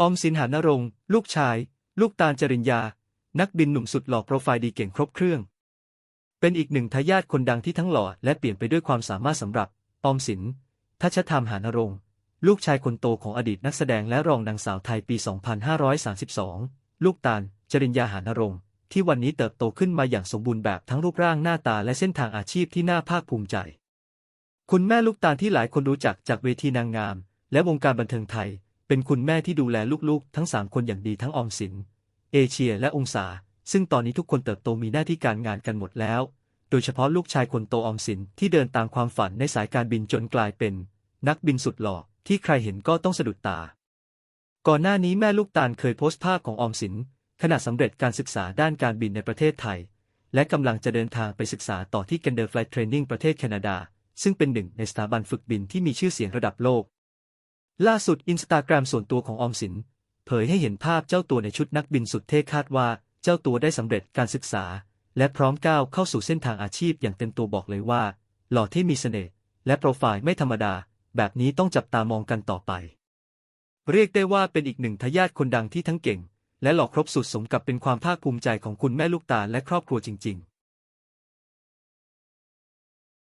ออมสินหานรงค์ลูกชาย ลูกตาลจริญญา นักบินหนุ่มสุดหล่อโปรไฟล์ดีเก่งครบเครื่อง เป็นอีกหนึ่งทายาทคนดังที่ทั้งหล่อและเปลี่ยนไปด้วยความสามารถสำหรับ ออมสินทัชธรรมหานรงค์ลูกชายคนโตของอดีตนักแสดงและรองนางสาวไทยปี 2532 ลูกตาล จริญญาหานรงค์ที่วันนี้เติบโตขึ้นมาอย่างสมบูรณ์แบบทั้งรูปร่างหน้าตาและเส้นทางอาชีพที่น่าภาคภูมิใจ คุณแม่ลูกตาลที่หลายคนรู้จักจากเวทีนางงาม และวงการบันเทิงไทย เป็นคุณแม่ที่ดูแลลูกๆ ทั้งสามคนอย่างดีทั้งออมสิน เอเชียและองศา ซึ่งตอนนี้ทุกคนเติบโตมีหน้าที่การงานกันหมดแล้ว โดยเฉพาะลูกชายคนโตออมสินที่เดินตามความฝันในสายการบินจนกลายเป็น นักบินสุดหล่อที่ใครเห็นก็ต้องสะดุดตา ก่อนหน้านี้แม่ลูกตาลเคยโพสต์ภาพของออมสินขณะสำเร็จการศึกษาด้านการบินในประเทศไทย และกำลังจะเดินทางไปศึกษาต่อที่ g a n d e r Flight Training ประเทศแคนาดา ซึ่งเป็นหนึ่งในสถาบันฝึกบินที่มีชื่อเสียงระดับโลก ล่าสุดอินสตาแกรมส่วนตัวของออมสิน เผยให้เห็นภาพเจ้าตัวในชุดนักบินสุดเท่คาดว่าเจ้าตัวได้สำเร็จการศึกษา และพร้อมก้าวเข้าสู่เส้นทางอาชีพอย่างเต็มตัวบอกเลยว่า หล่อที่มีเสน่ห์และโปรไฟล์ไม่ธรรมดา แบบนี้ต้องจับตามองกันต่อไป เรียกได้ว่าเป็นอีกหนึ่งทายาทคนดังที่ทั้งเก่ง และหล่อครบสุดสมกับเป็นความภาคภูมิใจของคุณแม่ลูกตาและครอบครัวจริง ๆ